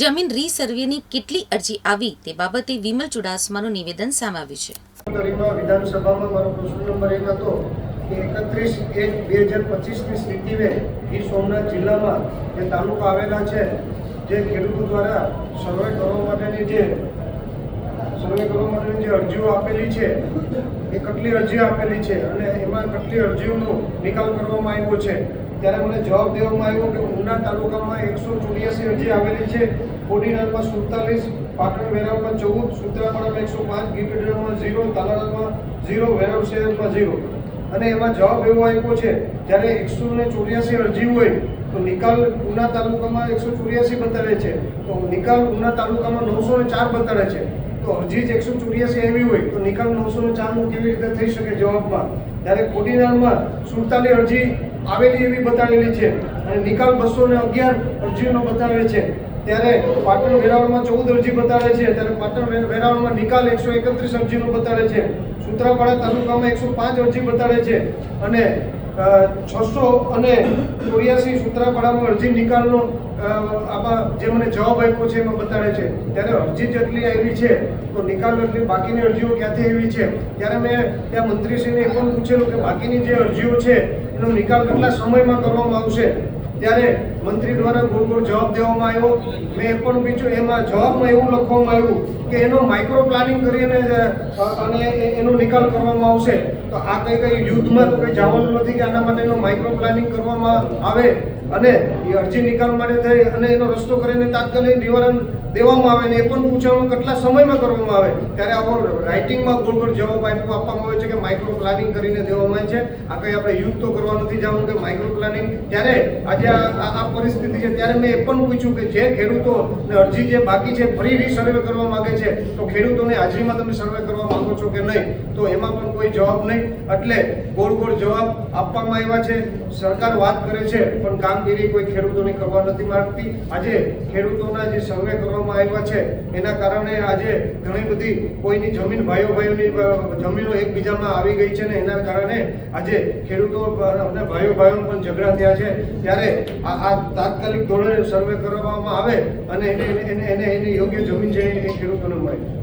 જમીન રીસર્વેની કેટલી અરજી આવી તે બાબતે વિમલ ચુડાસમાનું નિવેદન સામે આવ્યું છે. વિધાનસભામાં મારો પ્રશ્ન નંબર એક હતો કે એકત્રીસ એક બે હજાર પચીસની સ્થિતિએ ગીર સોમનાથ જિલ્લામાં જે તાલુકા આવેલા છે, જે ખેડૂતો દ્વારા સર્વે કરવા માટેની જે, સર્વે કરવા માટેની જે અરજીઓ આપેલી છે, એ કેટલી અરજી આપેલી છે અને એમાં કેટલી અરજીઓનો નિકાલ કરવામાં આવ્યો છે? ત્યારે મને જવાબ દેવામાં આવ્યો કે ઉના તાલુકામાં એકસો ચોર્યાસી અરજી આવેલી છે. કોડીનારમાં સુડતાલીસ, પાટણ વેરાવમાં ચૌદ, સુત્રાપાડામાં એકસો પાંચ ગીરગઢડામાં ઝીરો, તાલાળામાં ઝીરો વેરાવ શહેરમાં ઝીરો. અને એમાં જવાબ એવો આપ્યો છે, જ્યારે એકસો ને ચોર્યાસી અરજી હોય, તો નિકાલ ઉના તાલુકામાં એકસો ચોર્યાસી બતાવે છે. તો નિકાલ ઉના તાલુકામાં નવસો ને ચાર બતાવે છે. તો અરજી જ એકસો ચોર્યાસી એવી હોય, તો નિકાલ નવસો ને ચારનું કેવી રીતે થઈ શકે જવાબમાં? જ્યારે કોડીનારમાં સુડતાલીસ અરજી આવેલી એવી બતાવેલી છે. અને નિકાલ બસો ને અગિયાર અરજીઓનો બતાવે છે. ત્યારે પાટણ વેરાવળમાં ચૌદ અરજી બતાવે છે. ત્યારે પાટણ વેરાવળમાં નિકાલ એકસો એકત્રીસ અરજીનો બતાવે છે. સુત્રાપાડા તાલુકામાં એકસો પાંચ અરજી બતાવે છે. અને છસો અને ચોર્યાસી સૂત્રાપાડામાં અરજી નિકાલનો આમાં જે મને જવાબ આપ્યો છે એમાં બતાવે છે. ત્યારે અરજી જેટલી આવી છે, તો નિકાલ એટલી બાકીની અરજીઓ ક્યાંથી આવી છે? ત્યારે મેં ત્યાં મંત્રીશ્રીને એ પણ પૂછેલું કે બાકીની જે અરજીઓ છે, એનો નિકાલ કેટલા સમયમાં કરવામાં આવશે? ત્યારે મંત્રી દ્વારા ગોળ ગોળ જવાબ દેવામાં આવ્યો. મેં પણ પીછું એમાં જવાબમાં એવું લખવામાં આવ્યું કે એનો માઇક્રો પ્લાનિંગ કરીને અને એનો નિકાલ કરવામાં આવશે. તો આ કઈ કઈ યુદ્ધમાં તો કઈ જવાનું નથી કે આના માટેનો માઇક્રો પ્લાનિંગ કરવામાં આવે અને એ અરજી નિકાલ માટે થઈ અને એનો રસ્તો કરીને તાત્કાલિક નિવારણ દેવામાં આવે ને એ પણ પૂછવાનું કેટલા સમયમાં કરવામાં આવે. ત્યારે આવો રાઇટિંગમાં ગોળ ગોળ જવાબ આપવામાં આવે છે કે માઇક્રો પ્લાનિંગ કરીને દેવામાં આવે છે. આ કંઈ આપણે યુદ્ધ તો કરવા નથી જવાનું કે માઇક્રો પ્લાનિંગ ત્યારે આજે આ પરિસ્થિતિ છે, ત્યારે મેં એ પણ પૂછ્યું કે જે ખેડૂતોને અરજી જે બાકી છે, ફરી રી સર્વે કરવા માંગે છે, તો ખેડૂતોને હાજરીમાં તમે સર્વે કરવા માંગો છો કે નહીં? તો એમાં પણ કોઈ જવાબ નહીં. એટલે ગોળ ગોળ જવાબ આપવામાં આવ્યા છે. સરકાર વાત કરે છે, પણ કામગીરી કોઈ ખેડૂતોની કરવા નથી માંગતી. આજે ખેડૂતોના જે સર્વે કરવામાં આવ્યા છે, એના કારણે આજે ઘણી બધી કોઈની જમીન ભાઈઓ ભાઈઓની જમીનો એકબીજામાં આવી ગઈ છે ને એના કારણે આજે ખેડૂતો અને ભાઈઓ ભાઈઓ પણ ઝઘડા થયા છે. ત્યારે આ તાત્કાલિક ધોરણે સર્વે કરવામાં આવે અને એને એને એને યોગ્ય જમીન છે એ ખેડૂતોને મળે.